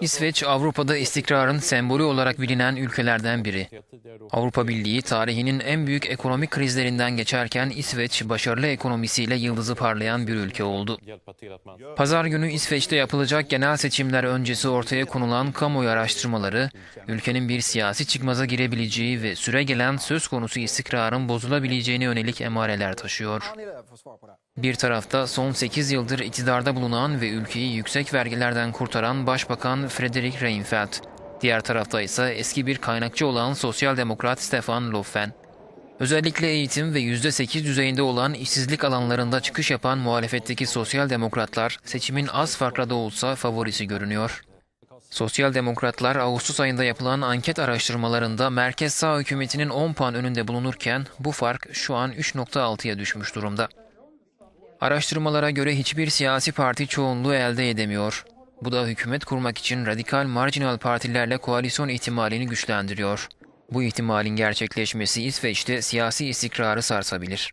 İsveç, Avrupa'da istikrarın sembolü olarak bilinen ülkelerden biri. Avrupa Birliği tarihinin en büyük ekonomik krizlerinden geçerken İsveç, başarılı ekonomisiyle yıldızı parlayan bir ülke oldu. Pazar günü İsveç'te yapılacak genel seçimler öncesi ortaya konulan kamuoyu araştırmaları, ülkenin bir siyasi çıkmaza girebileceği ve süregelen söz konusu istikrarın bozulabileceğine yönelik emareler taşıyor. Bir tarafta son 8 yıldır iktidarda bulunan ve ülkeyi yüksek vergilerden kurtaran Başbakan Fredrik Reinfeldt. Diğer tarafta ise eski bir kaynakçı olan Sosyal Demokrat Stefan Löfven. Özellikle eğitim ve %8 düzeyinde olan işsizlik alanlarında çıkış yapan muhalefetteki sosyal demokratlar seçimin az farkla da olsa favorisi görünüyor. Sosyal demokratlar Ağustos ayında yapılan anket araştırmalarında merkez sağ hükümetinin 10 puan önünde bulunurken bu fark şu an 3.6'ya düşmüş durumda. Araştırmalara göre hiçbir siyasi parti çoğunluğu elde edemiyor. Bu da hükümet kurmak için radikal marjinal partilerle koalisyon ihtimalini güçlendiriyor. Bu ihtimalin gerçekleşmesi İsveç'te siyasi istikrarı sarsabilir.